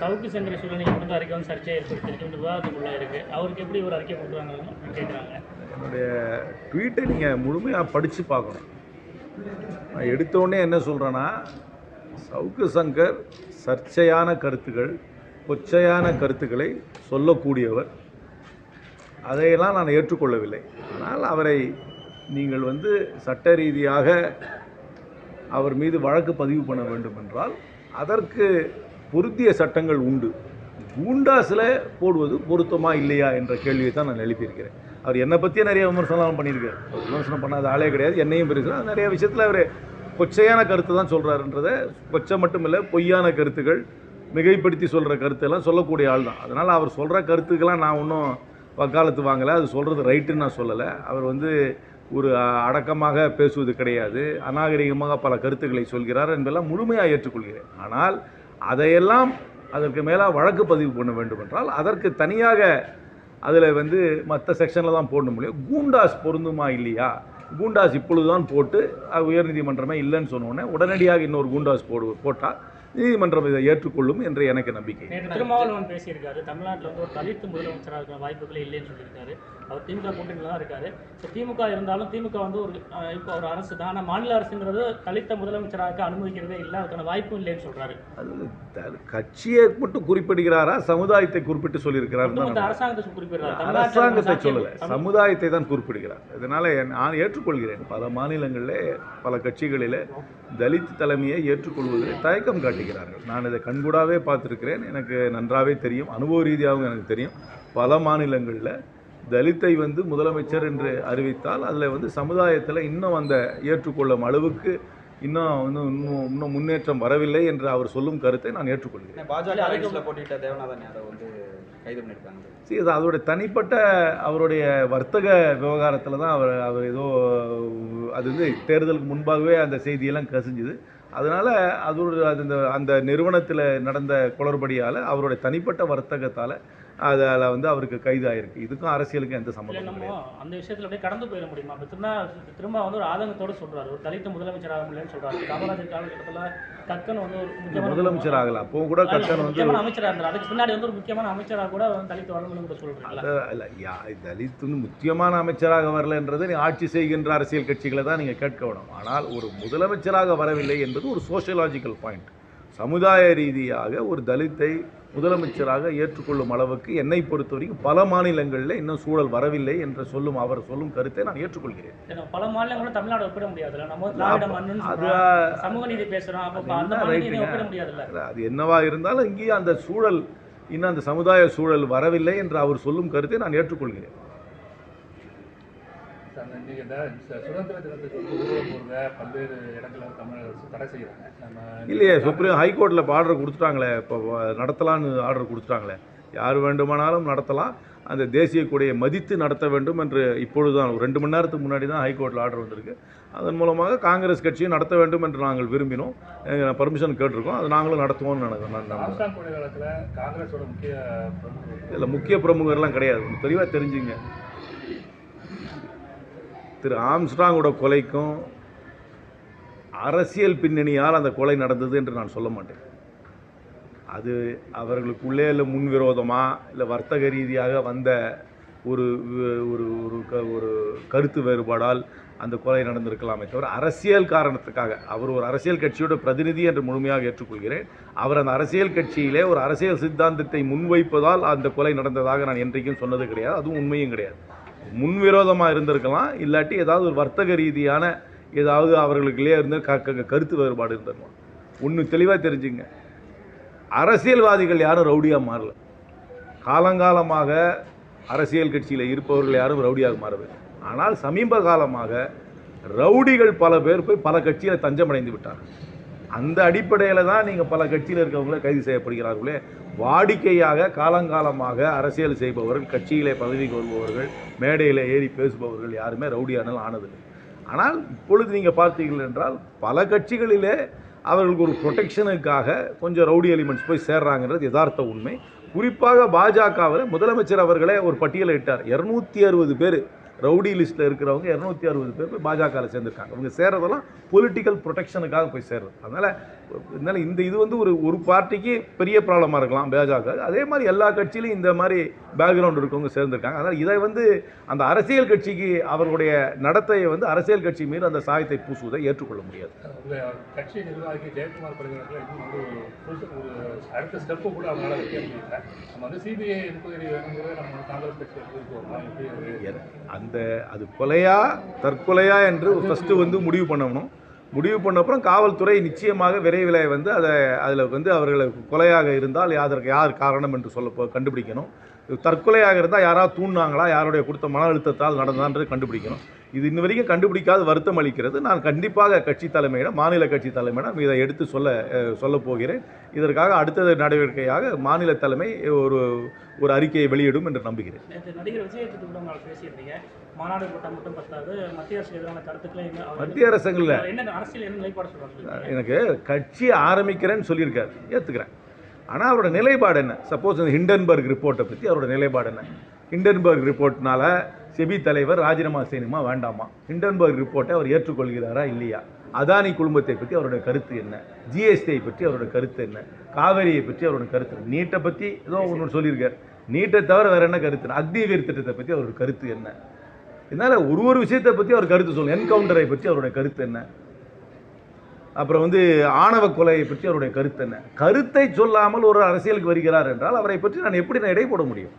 சவுக்கு சங்கர சூழலை கொடுத்த அறிக்கை வந்து சர்ச்சை ஏற்படுத்தி விவாதத்துக்குள்ளே இருக்குது அவருக்கு எப்படி ஒரு அறிக்கை கொடுக்குறாங்கன்னு கேட்குறாங்க என்னுடைய ட்வீட்டை நீங்கள் முழுமையாக படித்து பார்க்கணும். நான் எடுத்தோடனே என்ன சொல்கிறேன்னா சவுக்கு சங்கர் சர்ச்சையான கருத்துக்கள் கொச்சையான கருத்துக்களை சொல்லக்கூடியவர். அதையெல்லாம் நான் ஏற்றுக்கொள்ளவில்லை. ஆனால் அவரை நீங்கள் வந்து சட்ட ரீதியாக அவர் மீது வழக்கு பதிவு பண்ண வேண்டும் என்றால் அதற்கு பொருத்திய சட்டங்கள் உண்டு. குண்டாஸில் போடுவது பொருத்தமாக இல்லையா என்ற கேள்வியை தான் நான் எழுப்பியிருக்கிறேன். அவர் என்னை பற்றியே நிறைய விமர்சனம் பண்ணியிருக்காரு. விமர்சனம் பண்ணாத ஆளே கிடையாது. என்னையும் பெருசுனா நிறைய விஷயத்தில் அவர் கொச்சையான கருத்து தான் சொல்கிறாருன்றதை கொச்சை மட்டும் இல்லை பொய்யான கருத்துக்கள் மிகைப்படுத்தி சொல்கிற கருத்தெல்லாம் சொல்லக்கூடிய ஆள் தான். அதனால் அவர் சொல்கிற கருத்துக்கெல்லாம் நான் ஒன்றும் வக்காலத்து வாங்கலை. அது சொல்கிறது ரைட்டுன்னு நான் சொல்லலை. அவர் வந்து ஒரு அடக்கமாக பேசுவது கிடையாது. அநாகரிகமாக பல கருத்துக்களை சொல்கிறார் என்பதெல்லாம் முழுமையாக ஏற்றுக்கொள்கிறேன். ஆனால் அதையெல்லாம் அதற்கு மேலே வழக்கு பதிவு பண்ண வேண்டும் என்றால் அதற்கு தனியாக அதில் வந்து மற்ற செக்ஷனில் தான் போடணும் முடியும் கூண்டாஸ் பொருந்துமா இல்லையா? கூண்டாஸ் இப்பொழுது தான் போட்டு உயர்நீதிமன்றமே இல்லைன்னு சொன்னோடனே உடனடியாக இன்னொரு கூண்டாஸ் போடு போட்டால் நீதிமன்றம் இதை ஏற்றுக்கொள்ளும் என்று எனக்கு நம்பிக்கை. திருமாவளவன் பேசியிருக்காரு. தமிழ்நாட்டில் வந்து ஒரு தலித் முதலமைச்சராக இருக்கிற வாய்ப்புகளே இல்லைன்னு சொல்லியிருக்காரு. அவர் திமுக கூட்டணியில் தான் இருக்காரு. ஸோ திமுக இருந்தாலும் திமுக வந்து ஒரு இப்போ ஒரு அரசு தான். ஆனால் மாநில அரசுங்கிறது தலித்த முதலமைச்சராக அனுமதிக்கிறதே இல்லை அதுக்கான வாய்ப்பும் இல்லைன்னு சொல்றாரு. அது கட்சியை மட்டும் குறிப்பிடுகிறாரா? சமுதாயத்தை குறிப்பிட்டு சொல்லியிருக்கிறார் அரசாங்கத்தை குறிப்பிடுறாரு அரசாங்கத்தை சொல்லலை. சமுதாயத்தை தான் குறிப்பிடுகிறார். இதனால் நான் ஏற்றுக்கொள்கிறேன். பல மாநிலங்களில் பல கட்சிகளில் தலித் தலைமையை ஏற்றுக்கொள்வதில் தயக்கம் காட்டுகிறார்கள் நான் இதை கண்கூடாவே பார்த்துருக்கிறேன். எனக்கு நன்றாகவே தெரியும். அனுபவ ரீதியாகவும் எனக்கு தெரியும். பல மாநிலங்களில் தலித்தை வந்து முதலமைச்சர் என்று அறிவித்தால் அதில் வந்து சமுதாயத்தில் இன்னும் அந்த ஏற்றுக்கொள்ளும் அளவுக்கு இன்னும் இன்னும் இன்னும் இன்னும் முன்னேற்றம் வரவில்லை என்று அவர் சொல்லும் கருத்தை நான் ஏற்றுக்கொள்கிறேன். சரி அது அதோடைய தனிப்பட்ட அவருடைய வர்த்தக விவகாரத்தில் தான் அவர் அவர் ஏதோ அது வந்து தேர்தலுக்கு முன்பாகவே அந்த செய்தியெல்லாம் கசிஞ்சுது. அதனால் அது ஒரு அது இந்த அந்த நிறுவனத்தில் நடந்த குளறுபடியால் அவருடைய தனிப்பட்ட வர்த்தகத்தால் அதில் வந்து அவருக்கு கைதாயிருக்கு. இதுக்கும் அரசியலுக்கும் எந்த சம்மந்தமும் நம்ம கிடையாது. அந்த விஷயத்துல அப்படியே கடந்து போயிட முடியுமா? திரும்ப திரும்ப வந்து ஒரு ஆதங்கத்தோட சொல்றாரு. ஒரு தலித்த முதலமைச்சர் ஆக முடியலன்னு சொல்றாரு. காமராஜர் காலகட்டத்தில் கக்கன் வந்து ஒரு முக்கியமான முதலமைச்சர் ஆகல அப்போ கூட கக்கன் வந்து அமைச்சராக இருந்தார். அதுக்கு பின்னாடி வந்து ஒரு முக்கியமான அமைச்சராக கூட தலித் வரணும்னு இல்ல, யா தலித் வந்து முக்கியமான அமைச்சராக வரலன்றது நீ ஆட்சி செய்கின்ற அரசியல் கட்சிகளை தான் நீங்கள் கேட்க வேணும். ஆனால் ஒரு முதலமைச்சராக வரவில்லை என்பது ஒரு சோஷியலாஜிக்கல் பாயிண்ட் சமுதாய ரீதியாக ஒரு தலித்தை முதலமைச்சராக ஏற்றுக்கொள்ளும் அளவுக்கு என்னை பொறுத்தவரைக்கும் பல மாநிலங்களில் இன்னும் சூழல் வரவில்லை என்று சொல்லும் அவர் சொல்லும் கருத்தை நான் ஏற்றுக்கொள்கிறேன். பல மாநிலங்களும் தமிழ்நாடு ஒப்பிட முடியாதுல்ல. நம்ம அது என்னவா இருந்தாலும் இங்கேயும் அந்த சூழல் இன்னும் அந்த சமுதாய சூழல் வரவில்லை என்று அவர் சொல்லும் கருத்தை நான் ஏற்றுக்கொள்கிறேன். சார், இன்னைக்கு இந்த சு- சுதந்திர தினத்துக்கு வந்து ஊர்வலம் போகிறத பல்வேறு இடங்கள்ல தமிழக அரசு தடை செய்கிறாங்க நம்ம இல்லையே சுப்ரீம் ஹைகோர்ட்டில் இப்போ ஆர்டர் கொடுத்துட்டாங்களே இப்போ நடத்தலான்னு ஆர்டர் கொடுத்துட்டாங்களே. யார் வேண்டுமானாலும் நடத்தலாம். அந்த தேசிய கொடியை மதித்து நடத்த வேண்டும் என்று இப்பொழுது தான் ரெண்டு மணி நேரத்துக்கு முன்னாடி தான் ஹைகோர்ட்டில் ஆர்டர் வந்திருக்கு. அதன் மூலமாக காங்கிரஸ் கட்சியும் நடத்த வேண்டும் என்று நாங்கள் விரும்பினோம். பர்மிஷன் கேட்டிருக்கோம். அது நாங்களும் நடத்துவோம்னு நினைக்கிறோம் இதில் முக்கிய பிரமுகர்லாம் கிடையாது. தெளிவாக தெரிஞ்சுங்க. திரு ஆம்ஸ்ட்ராங்கோட கொலைக்கும் அரசியல் பின்னணியால் அந்த கொலை நடந்தது என்று நான் சொல்ல மாட்டேன். அது அவர்களுக்குள்ளே இல்லை முன்விரோதமாக இல்லை வர்த்தக ரீதியாக வந்த ஒரு ஒரு ஒரு க- ஒரு கருத்து வேறுபாடால் அந்த கொலை நடந்திருக்கலாமே தவிர அரசியல் காரணத்துக்காக அவர் ஒரு அரசியல் கட்சியோட பிரதிநிதி என்று முழுமையாக ஏற்றுக்கொள்கிறேன். அவர் அந்த அரசியல் கட்சியிலே ஒரு அரசியல் சித்தாந்தத்தை முன்வைப்பதால் அந்த கொலை நடந்ததாக நான் என்றைக்கும் சொன்னது கிடையாது. அதுவும் உண்மையும் கிடையாது. முன்விரோதமாக இருந்திருக்கலாம் இல்லாட்டி ஏதாவது ஒரு வர்த்தக ரீதியான ஏதாவது அவர்களுக்குள்ளே இருந்த க க- கருத்து வேறுபாடு இருந்திருக்கலாம். ஒன்று தெளிவாக தெரிஞ்சுங்க. அரசியல்வாதிகள் யாரும் ரவுடியாக மாறல. காலங்காலமாக அரசியல் கட்சியில் இருப்பவர்கள் யாரும் ரவுடியாக மாறவில்லை. ஆனால் சமீப காலமாக ரவுடிகள் பல பேர் போய் பல கட்சியில் தஞ்சமடைந்து விட்டார்கள். அந்த அடிப்படையில் தான் நீங்கள் பல கட்சியில் இருக்கவங்கள கைது செய்யப்படுகிறார்களே. வாடிக்கையாக காலங்காலமாக அரசியல் செய்பவர்கள் கட்சியிலே பதவிக்கு வருபவர்கள் மேடையில் ஏறி பேசுபவர்கள் யாருமே ரவுடியானல் ஆனதில்லை. ஆனால் இப்பொழுது நீங்கள் பார்த்தீர்கள் என்றால் பல கட்சிகளிலே அவர்களுக்கு ஒரு ப்ரொடெக்ஷனுக்காக கொஞ்சம் ரவுடி எலிமெண்ட்ஸ் போய் சேர்றாங்கன்றது யதார்த்த உண்மை. குறிப்பாக பாஜகவில் முதலமைச்சர் அவர்களே ஒரு பட்டியலை இட்டார் இரநூத்தி அறுபது பேர் ரவுடி லிஸ்ட்டில் இருக்கிறவங்க இரநூத்தி அறுபது பேர் போய் பாஜகவில் சேர்ந்துருக்காங்க. அவங்க சேர்றதெல்லாம் பொலிட்டிக்கல் ப்ரொடெக்ஷனுக்காக போய் சேர்றது. அதனால் இதனால இந்த இது வந்து ஒரு ஒரு பார்ட்டிக்கு பெரிய ப்ராப்ளமாக இருக்கலாம் பாஜக அதே மாதிரி எல்லா கட்சியிலும் இந்த மாதிரி பேக்ரவுண்ட் இருக்கவங்க சேர்ந்துருக்காங்க. அதனால் இதை வந்து அந்த அரசியல் கட்சிக்கு அவர்களுடைய நடத்தையை வந்து அரசியல் கட்சி மீது அந்த சாயத்தை பூசுவதை ஏற்றுக்கொள்ள முடியாது. கட்சி நிர்வாகி ஜெயக்குமார் அடுத்த ஸ்டெப்பு கூட அவங்களால நம்ம வந்து சிபிஐ என்கொயரி வேணுங்கிறத நம்ம காங்கிரஸ் கட்சி எடுத்துருக்கோம் எப்படி அது என- அந்த அது கொலையா தற்கொலையா என்று ஃபஸ்ட்டு வந்து முடிவு பண்ணணும். முடிவு பண்ண அப்புறம் காவல்துறை நிச்சயமாக விரைவில் வந்து அதை அதில் வந்து அவர்களை கொலையாக இருந்தால் அதற்கு யார் காரணம் என்று சொல்ல கண்டுபிடிக்கணும். தற்கொலையாக இருந்தால் யாராவது தூண்டினாங்களா? யாருடைய கொடுத்த மன அழுத்தத்தால் நடந்தான்றது கண்டுபிடிக்கணும். இது இன்ன வரைக்கும் கண்டுபிடிக்காத வருத்தம் அளிக்கிறது. நான் கண்டிப்பாக கட்சி தலைமையிடம் மாநில கட்சி தலைமையிடம் இதை எடுத்து சொல்ல அஹ், சொல்லப் போகிறேன். இதற்காக அடுத்த நடவடிக்கையாக மாநில தலைமை ஒரு ஒரு அறிக்கையை வெளியிடும் என்று நம்புகிறேன். நடிகர் பேசியிருந்தீங்க. மாநாடு கூட்டம் மட்டும் பத்தாது. மத்திய அரசுக்கு எதிரான கருத்துக்களை மத்திய அரசுங்களில் என்ன அரசியல் என்ன நிலைப்பாடு சொல்றாங்க எனக்கு கட்சி ஆரம்பிக்கிறேன்னு சொல்லியிருக்காரு. ஏற்றுக்கிறேன் ஆனால் அவரோட நிலைப்பாடு என்ன? சப்போஸ் இந்த ஹிண்டன்பர்க் ரிப்போர்ட்டை பற்றி அவரோட நிலைப்பாடு என்ன? ஹிண்டன்பர்க் ரிப்போர்ட்னால செபி தலைவர் ராஜினாமா செய்யணுமா வேண்டாமா? ஹிண்டன்பர்க் ரிப்போர்ட்டை அவர் ஏற்றுக்கொள்கிறாரா இல்லையா? அதானி குழுமத்தை பற்றி அவருடைய கருத்து என்ன? ஜிஎஸ்டியை பற்றி அவரோட கருத்து என்ன? காவேரியை பற்றி அவரோட கருத்து நீட்டை பற்றி ஏதோ ஒன்று சொல்லியிருக்கார். நீட்டை தவிர வேறு என்ன கருத்து அக்னிவீர் திட்டத்தை பற்றி அவரோட கருத்து என்ன? இதனால் ஒரு ஒரு விஷயத்தை பற்றி அவர் கருத்து சொல்லணும் என்கவுண்டரை பற்றி அவரோட கருத்து என்ன? அப்புறம் வந்து ஆணவ கொலையை பற்றி அவருடைய கருத்து என்ன? கருத்தை சொல்லாமல் ஒரு அரசியலுக்கு வருகிறார் என்றால் அவரை பற்றி நான் எப்படி நான் இடை போட முடியும்?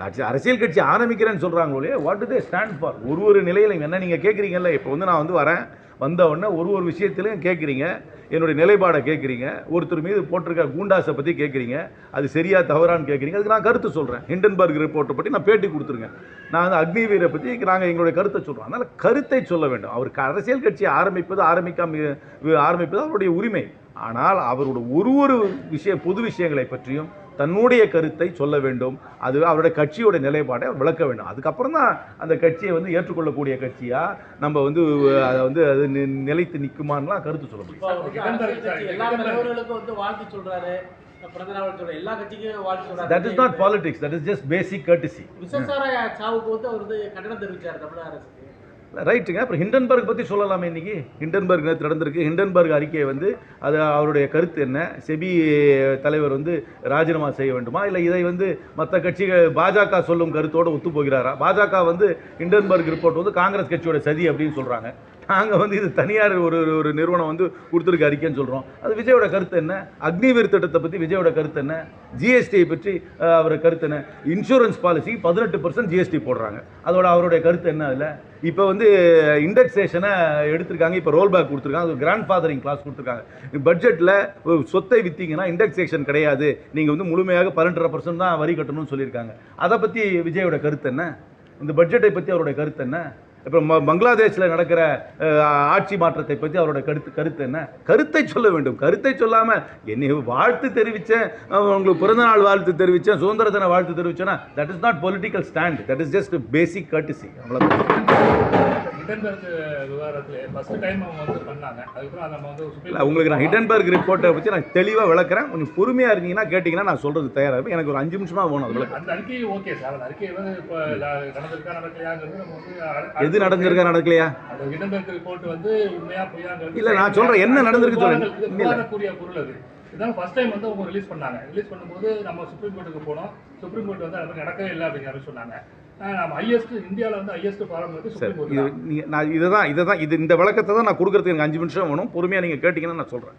கட்சி அரசியல் கட்சி ஆரம்பிக்கிறேன்னு சொல்கிறாங்களோ இல்லையா? What do they stand for ஒரு ஒரு நிலையிலையும் என்ன நீங்கள் கேட்குறீங்கல்ல இப்போ வந்து நான் வந்து வரேன். வந்த உடனே ஒரு ஒரு விஷயத்திலையும் கேட்குறீங்க என்னுடைய நிலைப்பாடை கேட்குறீங்க. ஒருத்தர் மீது போட்டிருக்க கூண்டாஸை பற்றி கேட்குறீங்க. அது சரியாக தவறான்னு கேட்குறீங்க. அதுக்கு நான் கருத்து சொல்கிறேன் ஹிண்டன்பர்க் ரிப்போர்ட்டை பற்றி நான் பேட்டி கொடுத்துருங்க. நான் வந்து அக்னிவீரை பற்றி நாங்கள் எங்களுடைய கருத்தை சொல்கிறோம் அதனால் கருத்தை சொல்ல வேண்டும். அவர் அரசியல் கட்சியை ஆரம்பிப்பது ஆரம்பிக்காம ஆரம்பிப்பது அவருடைய உரிமை. ஆனால் அவரோட ஒரு ஒரு விஷய பொது விஷயங்களை பற்றியும் தன்னுடைய கருத்தை சொல்ல வேண்டும். அது அவருடைய கட்சியோட நிலைப்பாட்டை அவர் விளக்க வேண்டும். அதுக்கப்புறம் தான் அந்த கட்சியை வந்து ஏற்றுக்கொள்ளக்கூடிய கட்சியா நம்ம வந்து அதை வந்து அது நி- நிலைத்து நிற்குமான்லாம் கருத்து சொல்ல முடியும். That is not politics that is just basic courtesy விசசார சாவுக்கு வந்து அவர் வந்து கண்டனம் தெரிவிச்சார் தமிழக அரசுக்கு ரைட்டுங்க. அப்புறம் ஹிண்டன்பர்க் பற்றி சொல்லலாமே இன்றைக்கி ஹிண்டன்பர்க் நேற்று நடந்திருக்கு. ஹிண்டன்பர்க் அறிக்கையை வந்து அது அவருடைய கருத்து என்ன? செபி தலைவர் வந்து ராஜினாமா செய்ய வேண்டுமா? இல்லை இதை வந்து மற்ற கட்சிகள் பாஜக சொல்லும் கருத்தோடு ஒத்துப்போகிறாரா? பாஜக வந்து ஹிண்டன்பர்க் ரிப்போர்ட் வந்து காங்கிரஸ் கட்சியோட சதி அப்படின்னு சொல்கிறாங்க நாங்கள் வந்து இது தனியார் ஒரு ஒரு நிறுவனம் வந்து கொடுத்துருக்க அறிக்கைன்னு சொல்கிறோம் அது விஜயோட கருத்து என்ன? அக்னிவீர் திட்டத்தை பற்றி விஜயோட கருத்து என்ன? ஜிஎஸ்டியை பற்றி அவர் கருத்து என்ன? இன்சூரன்ஸ் பாலிசி பதினெட்டு பர்சன்ட் ஜிஎஸ்டி போடுறாங்க. அதோட அவருடைய கருத்து என்ன அதில்? இப்போ வந்து இண்டெக்ஸேஷனை எடுத்திருக்காங்க. இப்போ ரோல் பேக் கொடுத்துருக்காங்க. அது கிராண்ட் ஃபாதரிங் கிளாஸ் கொடுத்துருக்காங்க பட்ஜெட்டில் சொத்தை விற்றீங்கன்னா இண்டெக்ஸேஷன் கிடையாது. நீங்கள் வந்து முழுமையாக பன்னெண்டரை பர்சன்ட் தான் வரி கட்டணும்னு சொல்லியிருக்காங்க. அதை பற்றி விஜயோட கருத்து என்ன? இந்த பட்ஜெட்டை பற்றி அவருடைய கருத்து என்ன? இப்போ பங்களாதேஷில் நடக்கிற ஆட்சி மாற்றத்தை பற்றி அவரோட கருத்து கருத்து என்ன? கருத்தை சொல்ல வேண்டும். கருத்தை சொல்லாமல் என்னை வாழ்த்து தெரிவித்தேன் உங்களுக்கு பிறந்தநாள் வாழ்த்து தெரிவித்தேன் சுதந்திர தின வாழ்த்து தெரிவித்தேன்னா that is not political stand that is just basic courtesy அவ்வளோதான் ஹிண்டன்பர்க் விவகாரத்துல ஃபர்ஸ்ட் டைம் அவங்க வந்து பண்ணாங்க. அதுக்கப்புறம் நம்ம வந்து இல்லை உங்களுக்கு நான் ஹிடன்பர்க் ரிப்போர்ட்டை பற்றி நான் தெளிவாக விளக்குறேன். கொஞ்சம் பொறுமையாக இருந்தீங்கன்னா கேட்டிங்கன்னா நான் சொல்கிறது தயாராக இருப்பேன். எனக்கு ஒரு அஞ்சு நிமிஷமாக வேணும் அது விளக்க. அந்த அறிக்கை ஓகே சார் அந்த அறிக்கை வந்து இப்போ நடந்திருக்கா நடக்கலையாங்கிறது நம்ம வந்து அ- எது நடந்திருக்கா நடக்கலையா? அந்த ஹிண்டன்பர்க் ரிப்போர்ட் வந்து உண்மையா பொய்யாங்கிறது இல்ல, நான் சொல்றேன், என்ன நடந்திருக்கு இல்ல. விவாதக்கூடிய பொருள் அது. இதான் ஃபர்ஸ்ட் டைம் வந்து அவங்க ரிலீஸ் பண்ணாங்க. ரிலீஸ் பண்ணும்போது நம்ம சுப்ரீம் கோர்ட்டுக்கு போனோம். சுப்ரீம் கோர்ட் வந்து அது மாதிரி நடக்கவே இல்லை அப்படிங்கிற சொன்னாங்க. நம்ம ஹையஸ்ட் இந்தியாவில் வந்து ஹையஸ்ட் ஃபாரம் வந்து சார் நான் இதை தான். இதை தான் இது இந்த விளக்கத்தை தான் நான் கொடுக்குறதுக்கு எனக்கு அஞ்சு நிமிஷம் வேணும். பொறுமையாக நீங்கள் கேட்டிங்கன்னா நான் சொல்கிறேன்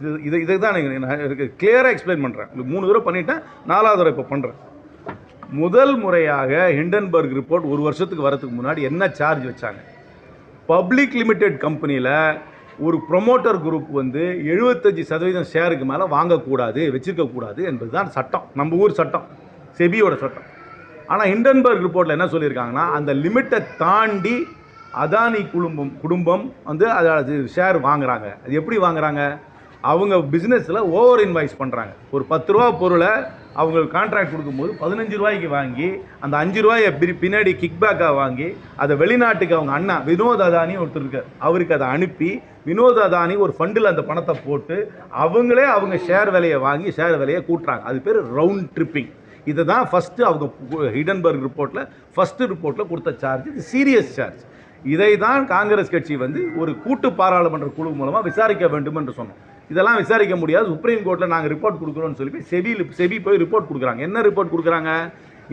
இது இது இதை தான் நான் கிளியராக எக்ஸ்பிளைன் பண்ணுறேன் மூணு தடவை பண்ணிட்டேன் நாலாவது தடவை இப்போ பண்ணுறேன் முதல் முறையாக ஹிண்டன்பர்க் ரிப்போர்ட் ஒரு வருஷத்துக்கு வரதுக்கு முன்னாடி என்ன சார்ஜ் வச்சாங்க? பப்ளிக் லிமிடெட் கம்பெனியில் ஒரு ப்ரொமோட்டர் குரூப் வந்து எழுபத்தஞ்சி சதவீதம் ஷேருக்கு மேலே வாங்கக்கூடாது வச்சிருக்கக்கூடாது என்பது தான் சட்டம். நம்ம ஊர் சட்டம். செபியோட சட்டம். ஆனால் ஹிண்டன்பர்க் ரிப்போர்ட்டில் என்ன சொல்லியிருக்காங்கன்னா அந்த லிமிட்டை தாண்டி அதானி குடும்பம் குடும்பம் வந்து அதாவது ஷேர் வாங்குறாங்க. அது எப்படி வாங்குறாங்க? அவங்க பிஸ்னஸில் ஓவர் இன்வாய்ஸ் பண்ணுறாங்க ஒரு பத்து ரூபா பொருளை அவங்களுக்கு கான்ட்ராக்ட் கொடுக்கும்போது பதினஞ்சு ரூபாய்க்கு வாங்கி அந்த அஞ்சு ரூபாயை பிரி பின்னாடி கிக்பேக்காக வாங்கி அதை வெளிநாட்டுக்கு அவங்க அண்ணா வினோத் அதானி ஒருத்தர் இருக்கார் அவருக்கு அதை அனுப்பி வினோத் அதானி ஒரு ஃபண்டில் அந்த பணத்தை போட்டு அவங்களே அவங்க ஷேர் விலையை வாங்கி ஷேர் விலையை கூட்டுறாங்க. அது பேர் ரவுண்ட் ட்ரிப்பிங் இதை தான் ஃபஸ்ட்டு அவங்க ஹிடன்பர்க் ரிப்போர்ட்டில் ஃபஸ்ட்டு ரிப்போர்ட்டில் கொடுத்த சார்ஜ் இது சீரியஸ் சார்ஜ் இதை தான் காங்கிரஸ் கட்சி வந்து ஒரு கூட்டு பாராளுமன்ற குழு மூலமாக விசாரிக்க வேண்டும் என்று சொன்னோம். இதெல்லாம் விசாரிக்க முடியாது. சுப்ரீம் கோர்ட்டில் நாங்கள் ரிப்போர்ட் கொடுக்குறோம்னு சொல்லி செபியில் செபி போய் ரிப்போர்ட் கொடுக்குறாங்க. என்ன ரிப்போர்ட் கொடுக்குறாங்க?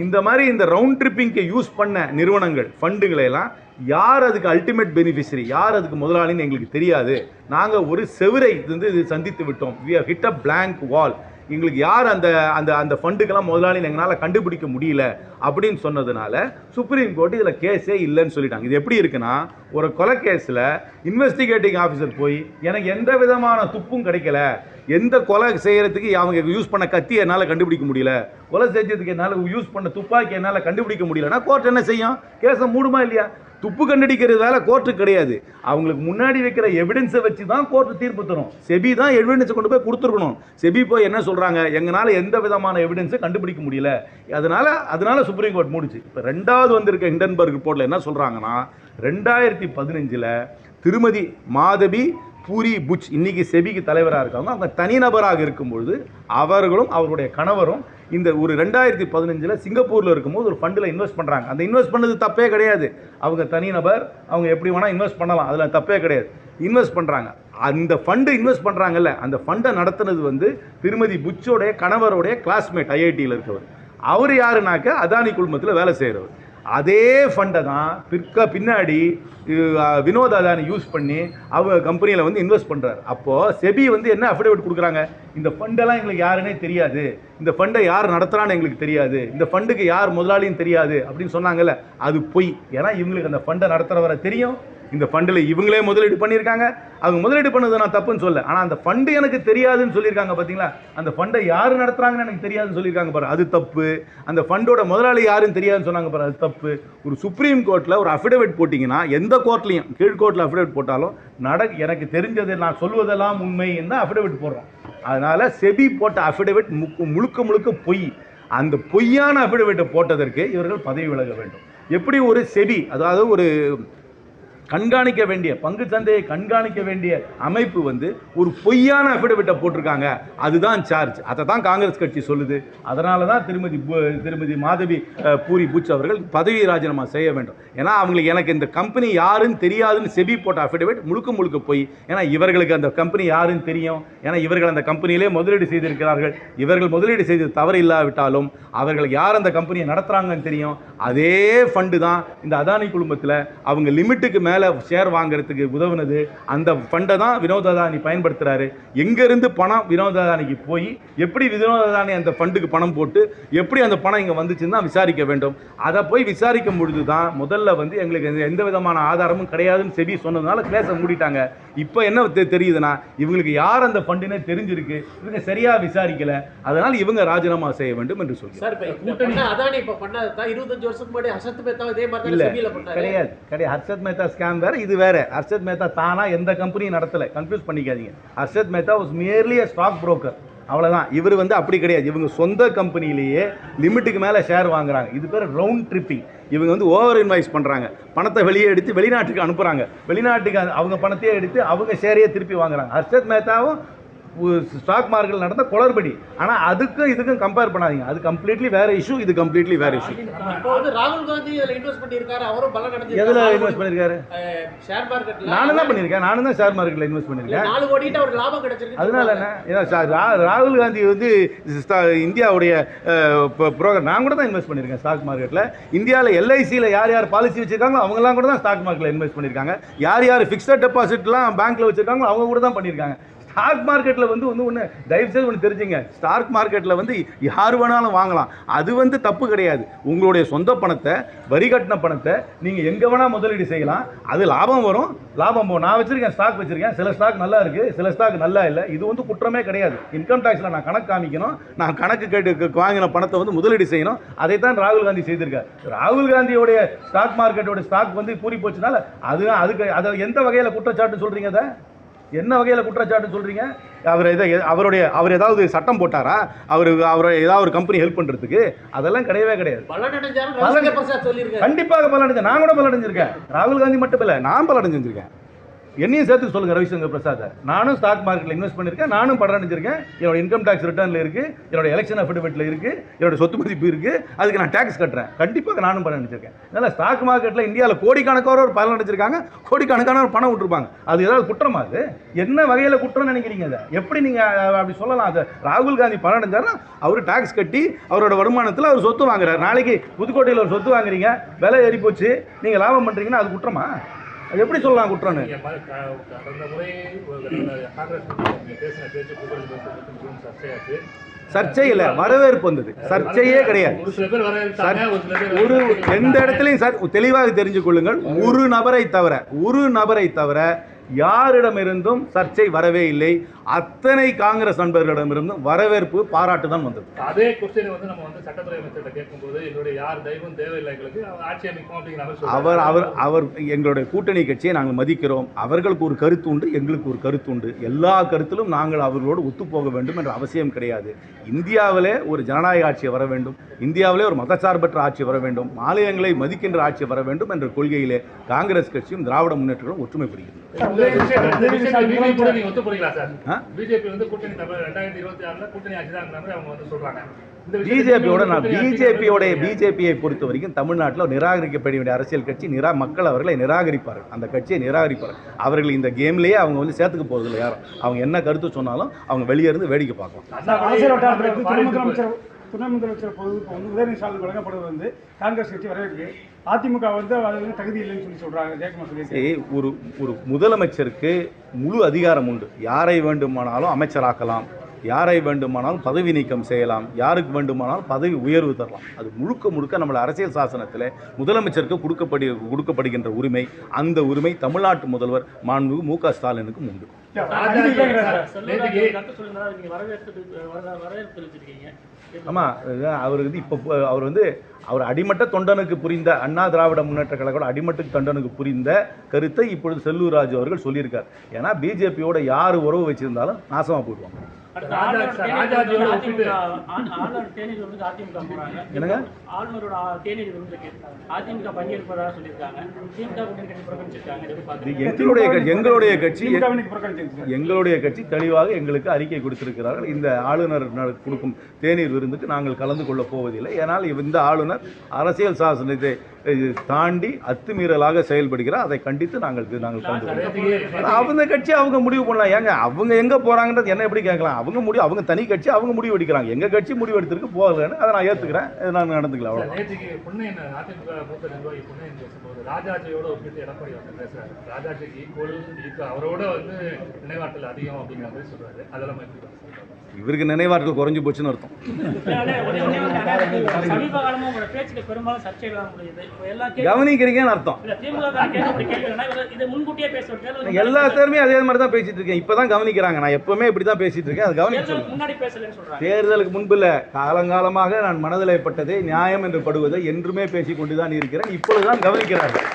இந்த மாதிரி இந்த ரவுண்ட் ட்ரிப்பிங்க்கு யூஸ் பண்ண நிறுவனங்கள் ஃபண்டுகளையெல்லாம் யார் அதுக்கு அல்டிமேட் பெனிஃபிஷரி யார் அதுக்கு முதலாளின்னு எங்களுக்கு தெரியாது. நாங்கள் ஒரு செவிரை வந்து இது சந்தித்து விட்டோம். We hit a blank wall எங்களுக்கு யார் அந்த அந்த அந்த ஃபண்டுக்கெல்லாம் முதலாளி எங்களால் கண்டுபிடிக்க முடியல அப்படின்னு சொன்னதுனால சுப்ரீம் கோர்ட் இதில் கேஸே இல்லைன்னு சொல்லிட்டாங்க. இது எப்படி இருக்குன்னா ஒரு கொலை கேஸில் இன்வெஸ்டிகேட்டிங் ஆஃபீஸர் போய் எனக்கு எந்த விதமான துப்பும் கிடைக்கல. எந்த கொலை செய்கிறதுக்கு அவங்க யூஸ் பண்ண கத்தி என்னால் கண்டுபிடிக்க முடியல. கொலை செஞ்சதுக்கு என்னால் யூஸ் பண்ண துப்பாக்கி என்னால் கண்டுபிடிக்க முடியலன்னா கோர்ட் என்ன செய்யும்? கேஸை மூடுமா இல்லையா? துப்பு கண்டுபிடிக்கிறது வேலை கோர்ட்டு கிடையாது. அவங்களுக்கு முன்னாடி வைக்கிற எவிடன்ஸை வச்சு தான் கோர்ட்டு தீர்ப்பு தரும். செபி தான் எவிடன்ஸை கொண்டு போய் கொடுத்துருக்கணும். செபி போய் என்ன சொல்கிறாங்க எங்களால் எந்த விதமான எவிடன்ஸும் கண்டுபிடிக்க முடியல. அதனால் அதனால் சுப்ரீம் கோர்ட் மூடிச்சு. இப்போ ரெண்டாவது வந்திருக்க ஹிண்டன்பர்க் ரிப்போர்ட்டில் என்ன சொல்கிறாங்கன்னா ரெண்டாயிரத்தி பதினஞ்சில் திருமதி மாதவி பூரி புச் இன்னைக்கு செபிக்கு தலைவராக இருக்காங்க. அவங்க தனிநபராக இருக்கும்பொழுது அவர்களும் அவருடைய கணவரும் இந்த ஒரு ரெண்டாயிரத்தி பதினஞ்சில் சிங்கப்பூரில் இருக்கும்போது ஒரு ஃபண்டில் இன்வெஸ்ட் பண்ணுறாங்க அந்த இன்வெஸ்ட் பண்ணது தப்பே கிடையாது. அவங்க தனிநபர் அவங்க எப்படி வேணால் இன்வெஸ்ட் பண்ணலாம். அதில் தப்பே கிடையாது. இன்வெஸ்ட் பண்ணுறாங்க அந்த ஃபண்டு இன்வெஸ்ட் பண்ணுறாங்கல்ல அந்த ஃபண்டை நடத்துனது வந்து திருமதி புச்சோடைய கணவருடைய கிளாஸ்மேட் ஐஐடியில் இருக்கவர். அவர் யாருனாக்க அதானி குழுமத்தில் வேலை செய்கிறவர் அதே ஃபண்டை தான் பிற்க பின்னாடி அஹ், வினோத் அதானி யூஸ் பண்ணி அவங்க கம்பெனியில் வந்து இன்வெஸ்ட் பண்ணுறாரு அப்போது செபி வந்து என்ன அஃபிடேவிட் கொடுக்குறாங்க? இந்த ஃபண்டெல்லாம் எங்களுக்கு யாருன்னே தெரியாது. இந்த ஃபண்டை யார் நடத்துகிறான்னு எங்களுக்கு தெரியாது. இந்த ஃபண்டுக்கு யார் முதலாளின்னு தெரியாது அப்படின்னு சொன்னாங்கல்ல அது பொய். ஏன்னா இவங்களுக்கு அந்த ஃபண்டை நடத்துகிறவரை தெரியும். இந்த ஃபண்டில் இவங்களே முதலீடு பண்ணியிருக்காங்க. அவங்க முதலீடு பண்ணது நான் தப்புன்னு சொல்ல ஆனால் அந்த ஃபண்டு எனக்கு தெரியாதுன்னு சொல்லியிருக்காங்க பார்த்தீங்களா அந்த ஃபண்டை யார் நடத்துகிறாங்கன்னு எனக்கு தெரியாதுன்னு சொல்லியிருக்காங்க பாரு. அது தப்பு. அந்த ஃபண்டோட முதலாளி யாருன்னு தெரியாதுன்னு சொன்னாங்க பாரு. அது தப்பு. ஒரு சுப்ரீம் கோர்ட்டில் ஒரு அஃபிடவிட் போட்டிங்கன்னா எந்த கோர்ட்லையும் கீழ் கோர்ட்டில் அஃபிடவிட் போட்டாலும் நட எனக்கு தெரிஞ்சது நான் சொல்வதெல்லாம் உண்மை தான் அஃபிடவிட் போடுறோம். அதனால் செபி போட்ட அஃபிடவிட் முழுக்க முழுக்க பொய். அந்த பொய்யான அஃபிடவிட்டை போட்டதற்கு இவர்கள் பதவி விலக வேண்டும். எப்படி ஒரு செபி அதாவது ஒரு கண்காணிக்க வேண்டிய பங்கு சந்தையை கண்காணிக்க வேண்டிய அமைப்பு வந்து ஒரு பொய்யான அஃபிடவிட்டை போட்டிருக்காங்க. அதுதான் சார்ஜ் அதை தான் காங்கிரஸ் கட்சி சொல்லுது. அதனால தான் திருமதி திருமதி மாதவி பூரி பூச் அவர்கள் பதவி ராஜினாமா செய்ய வேண்டும். ஏன்னா அவங்களுக்கு எனக்கு இந்த கம்பெனி யாருன்னு தெரியாதுன்னு செபி போட்ட அஃபிடவிட் முழுக்க முழுக்க போய். ஏன்னா இவர்களுக்கு அந்த கம்பெனி யாருன்னு தெரியும். ஏன்னா இவர்கள் அந்த கம்பெனியிலே முதலீடு செய்திருக்கிறார்கள். இவர்கள் முதலீடு செய்தது தவறு இல்லாவிட்டாலும் அவர்கள் யார் அந்த கம்பெனியை நடத்துகிறாங்கன்னு தெரியும். அதே ஃபண்டு தான் இந்த அதானி குழுமத்தில் அவங்க லிமிட்டுக்கு மேலே ஷேர் வாங்குறதுக்கு உதவுனது. அந்த ஃபண்டை தான் வினோத் அதானி பயன்படுத்துகிறாரு எங்கேருந்து பணம் வினோத் அதானிக்கு போய் எப்படி வினோத் அதானி அந்த ஃபண்டுக்கு பணம் போட்டு எப்படி அந்த பணம் இங்கே வந்துச்சுன்னு தான் விசாரிக்க வேண்டும். அதை போய் விசாரிக்கும் பொழுது தான் முதல்ல வந்து எங்களுக்கு எந்த- விதமான ஆதாரமும் கிடையாதுன்னு செபி சொன்னதுனால கேஸை மூடிட்டாங்க. இப்போ என்ன தெரியுதுன்னா இவங்களுக்கு யார் அந்த ஃபண்டுனே தெரிஞ்சிருக்கு. இவங்க சரியாக விசாரிக்கலை. அதனால் இவங்க ராஜினாமா செய்ய வேண்டும் என்று சொல்லி சார் இப்ப இந்த அதானி இப்போ பண்ணாதான் இருபத்தஞ்சு இருபத்தஞ்சு வருஷத்துக்கு முன்னாடி ஹசத் மேத்தா இதே மாதிரி இல்ல கிடையாது கிடையாது. ஹர்ஷத் மேத்தா ஸ்கேம் வேற இது வேற. ஹர்ஷத் மேத்தா தானா எந்த கம்பெனியும் நடத்தல. கன்ஃபியூஸ் பண்ணிக்காதீங்க. Harshad Mehta was merely stock broker. அவ்வளவுதான். இவர் வந்து அப்படி கிடையாது. இவங்க சொந்த கம்பெனிலேயே லிமிட்டுக்கு மேலே ஷேர் வாங்குறாங்க. இது பேர் ரவுண்ட் ட்ரிப்பிங் இவங்க வந்து ஓவர் இன்வைஸ் பண்ணுறாங்க பணத்தை வெளியே எடுத்து வெளிநாட்டுக்கு அனுப்புகிறாங்க வெளிநாட்டுக்கு அவங்க பணத்தையே எடுத்து அவங்க ஷேரையே திருப்பி வாங்குறாங்க. ஹர்ஷத் மேத்தாவும் ஸ்டாக் மார்க்கெட்டில் நடந்த குளறுபடி. ஆனால் அதுக்கும் இதுக்கும் கம்பேர் பண்ணாதீங்க. அது கம்ப்ளீட்லி வேற இஷ்யூ இது கம்ப்ளீட்லி வேற இஷ்யூ ராகுல் காந்தி இதுல இன்வெஸ்ட் பண்ணியிருக்காரு அவரும் பலம் எதில் அடைஞ்சிருக்காரு இன்வெஸ்ட் பண்ணியிருக்காரு? ஷேர் மார்க்கெட்ல நானும் தான் பண்ணியிருக்கேன். நானும் தான் ஷேர் மார்க்கெட்டில் இன்வெஸ்ட் பண்ணியிருக்கேன். நாலு கோடிட்டு அவருக்கு லாபம் கிடைச்சிருக்கு. அதனால என்ன? ஏன்னா ராகுல் காந்தி வந்து இந்தியாவுடைய ப்ரோக்ராம் நான் கூட தான் இன்வெஸ்ட் பண்ணியிருக்கேன் ஸ்டாக் மார்க்கெட்டில் இந்தியாவில் எல்ஐசியில் யார் யார் பாலிசி வச்சிருக்காங்களோ அவங்கலாம் கூட தான் ஸ்டாக் மார்க்கெட்டில் இன்வெஸ்ட் பண்ணியிருக்காங்க. யார் யார் ஃபிக்ஸட் டெபாசிட்லாம் பேங்க்கில் வச்சிருக்காங்களோ அவங்க கூட தான் பண்ணியிருக்காங்க. ஸ்டாக் மார்க்கெட்டில் வந்து வந்து ஒன்று தயவுசெய்து ஒன்று தெரிஞ்சுங்க. ஸ்டாக் மார்க்கெட்டில் வந்து யார் வேணாலும் வாங்கலாம். அது வந்து தப்பு கிடையாது. உங்களுடைய சொந்த பணத்தை வரி கட்டின பணத்தை நீங்கள் எங்கே வேணால் முதலீடு செய்யலாம். அது லாபம் வரும். லாபம் போகும் நான் வச்சுருக்கேன் ஸ்டாக் வச்சுருக்கேன். சில ஸ்டாக் நல்லா இருக்குது சில ஸ்டாக் நல்லா இல்லை. இது வந்து குற்றமே கிடையாது. இன்கம் டேக்ஸில் நான் கணக்கு காமிக்கணும். நான் கணக்கு கேட்டு வாங்கின பணத்தை வந்து முதலீடு செய்யணும். அதை தான் ராகுல் காந்தி செய்திருக்கார். ராகுல் காந்தியோடைய ஸ்டாக் மார்க்கெட்டோட ஸ்டாக் வந்து கூறி போச்சுனால அது அதுக்கு அதை எந்த வகையில் குற்றச்சாட்டு சொல்கிறீங்க அதை? என்ன வகையில் குற்றச்சாட்டு சொல்றீங்க? அவர் எதை அவருடைய அவர் ஏதாவது சட்டம் போட்டாரா? அவர் அவர் ஏதாவது ஒரு கம்பெனி ஹெல்ப் பண்றதுக்கு? அதெல்லாம் கிடையவே கிடையாது. கண்டிப்பாக பலனடைஞ்சேன். நான் கூட பலனடைஞ்சிருக்கேன். ராகுல் காந்தி மட்டும் இல்லை நான் பலனடைஞ்சிருக்கேன். என்னையும் சேர்த்து சொல்லுங்க ரவிசங்கர் பிரசாத். நானும் ஸ்டாக் மார்க்கெட்டில் இன்வெஸ்ட் பண்ணியிருக்கேன் நானும் படம் அடைஞ்சிருக்கேன் என்னோட இன்கம் டேக்ஸ் ரிட்டர்னில் இருக்கு என்னோட எலெக்ஷன் அஃபிடவிட்டில் இருக்கு என்னோட சொத்து மதிப்பு இருக்கு. அதுக்கு நான் டேக்ஸ் கட்டுறேன். கண்டிப்பாக நானும் படம் அடைஞ்சிருக்கேன் அதனால் ஸ்டாக் மார்க்கெட்டில் இந்தியாவில் கோடிக்கணக்கானவர் பலன் அடைஞ்சிருக்காங்க கோடிக்கணக்கான ஒரு பணம் விட்டுருப்பாங்க. அது ஏதாவது குற்றமா அது? என்ன வகையில் குற்றம் நினைக்கிறீங்க அதை? எப்படி நீங்கள் அப்படி சொல்லலாம்? அதை ராகுல் காந்தி பணம் அடைஞ்சாருன்னா அவர் டேக்ஸ் கட்டி அவரோட வருமானத்தில் அவர் சொத்து வாங்குறாரு. நாளைக்கு புதுக்கோட்டையில் ஒரு சொத்து வாங்குறீங்க விலை ஏறி போச்சு நீங்கள் லாபம் பண்ணுறீங்கன்னா அது குற்றமா? எப்படி சொல்லலாம் குற்றம்னு கடந்த முறை காங்கிரஸ் பேசின பேச்சு சர்ச்சையாச்சு. சர்ச்சை இல்லை வரவேற்பு வந்தது. சர்ச்சையே கிடையாது. ஒரு. எந்த இடத்துலையும் சார் தெளிவாக தெரிஞ்சு கொள்ளுங்கள். ஒரு நபரை தவிர ஒரு நபரை தவிர யாரிடமிருந்தும் சர்ச்சை வரவே இல்லை. அத்தனை காங்கிரஸ் நண்பர்களிடமிருந்தும் வரவேற்பு பாராட்டு தான் வந்தது. அதே கொஸ்டின் வந்து நம்ம வந்து சட்டத்துறை அமைச்சர்கிட்ட கேட்கும்போது எங்களுடைய யார் தெய்வம் தேவையில்லை எங்களுக்கு ஆட்சி அமைக்கும் அப்படிங்கிற. அவர் அவர் அவர் எங்களுடைய கூட்டணி கட்சியை நாங்கள் மதிக்கிறோம். அவர்களுக்கு ஒரு கருத்து உண்டு எங்களுக்கு ஒரு கருத்து உண்டு. எல்லா கருத்திலும் நாங்கள் அவர்களோடு ஒத்துப்போக வேண்டும் என்ற அவசியம் கிடையாது. இந்தியாவிலே ஒரு ஜனநாயக ஆட்சி வர வேண்டும். இந்தியாவிலே ஒரு மதச்சார்பற்ற ஆட்சி வர வேண்டும். மாநிலங்களை மதிக்கின்ற ஆட்சி வர வேண்டும் என்ற கொள்கையிலே காங்கிரஸ் கட்சியும் திராவிட முன்னேற்றங்களும் ஒற்றுமை பிஜேபியோட நான் கூட்டணி ஆட்சி பிஜேபியோட தான் பிஜேபியை பொறுத்த வரைக்கும் தமிழ்நாட்டில் நிராகரிக்கப்பட வேண்டிய அரசியல் கட்சி நிரா மக்கள் அவர்களை நிராகரிப்பார்கள். அந்த கட்சியை நிராகரிப்பார்கள். அவர்கள் இந்த கேம்லேயே அவங்க வந்து சேர்த்துக்க போகிறதில்ல யாரும். அவங்க என்ன கருத்து சொன்னாலும் அவங்க வெளியே இருந்து வேடிக்கை பார்க்கலாம். வந்து துணை முதலமைச்சர் துணை வந்து உதயநிதி ஸ்டாலின் வழங்கப்படுவது வந்து காங்கிரஸ் கட்சி வரவேற்கு அதிமுக வந்து அது வந்து தகுதி இல்லைன்னு சொல்லி சொல்றாங்க ஜெயக்குமார் சொல்லியிருக்காரு ஒரு ஒரு முதலமைச்சருக்கு முழு அதிகாரம் உண்டு. யாரை வேண்டுமானாலும் அமைச்சராக்கலாம் யாரை வேண்டுமானாலும் பதவி நீக்கம் செய்யலாம் யாருக்கு வேண்டுமானாலும் பதவி உயர்வு தரலாம். அது முழுக்க முழுக்க நம்மளோட அரசியல் சாசனத்தில் முதலமைச்சருக்கு கொடுக்கப்படி கொடுக்கப்படுகின்ற உரிமை அந்த உரிமை தமிழ்நாட்டு முதல்வர் மாண்பு மு க ஸ்டாலினுக்கும் உண்டு. ஆமாம் அவர் வந்து இப்போ அவர் வந்து அவர் அடிமட்ட தொண்டனுக்கு புரிந்த அண்ணா திராவிட முன்னேற்ற கழகம் அடிமட்ட தொண்டனுக்கு புரிந்த கருத்தை இப்பொழுது செல்லூர் ராஜு அவர்கள் சொல்லியிருக்கார். ஏன்னா பிஜேபியோட யார் உறவு வச்சிருந்தாலும் நாசமாக போயிடுவாங்க. என்னங்க? ஆளுநரோட தேநீர் அதிமுக பங்கேற்பதாக சொல்லியிருக்காங்க. எங்களுடைய கட்சி எங்களுடைய கட்சி எங்களுடைய கட்சி தெளிவாக எங்களுக்கு அறிக்கை கொடுத்திருக்கிறார்கள். இந்த ஆளுநர் கொடுக்கும் தேநீர் விருந்துக்கு நாங்கள் கலந்து கொள்ளப் போவதில்லை. ஏனால் இந்த ஆளுநர் அரசியல் சாசனத்தை தாண்டி அத்துமீறலாக செயல்படுகிறார். அதை கண்டித்து நாங்கள் நாங்கள் கலந்து அவங்க கட்சி அவங்க முடிவு பண்ணலாம். ஏங்க அவங்க எங்க போறாங்கன்றது என்ன எப்படி கேட்கலாம்? அவங்க முடிவு அவங்க தனி கட்சி அவங்க முடிவு எடுக்கிறாங்க. எங்க கட்சி முடிவு எடுத்திருக்கு போகலன்னு அதை நான் ஏத்துக்கிறேன். இதை நான் நடந்துக்கலாம். அவ்வளோ இவருக்கு நினைவாற்றல் குறைஞ்சு போச்சுன்னு அர்த்தம். சமீப உங்களோட பேச்சுக்கு பெரும்பாலும் முடியுது. கேள்வி கவனிக்கிறீங்கன்னு அர்த்தம். இல்ல எல்லா தேர்மே அதே மாதிரி தான் பேசிட்டு இருக்கேன். இப்பதான் கவனிக்கிறாங்க. நான் எப்பவுமே இப்படி தான் பேசிட்டு இருக்கேன். அது கவனிக்க தேர்தலுக்கு தேர்தலுக்கு முன்பில்ல காலங்காலமாக நான் மனதில் பட்டதை நியாயம் என்று படுவதை என்றுமே பேசிக் கொண்டுதான் இருக்கிறேன். இப்பொழுதுதான் கவனிக்கிறார்கள்.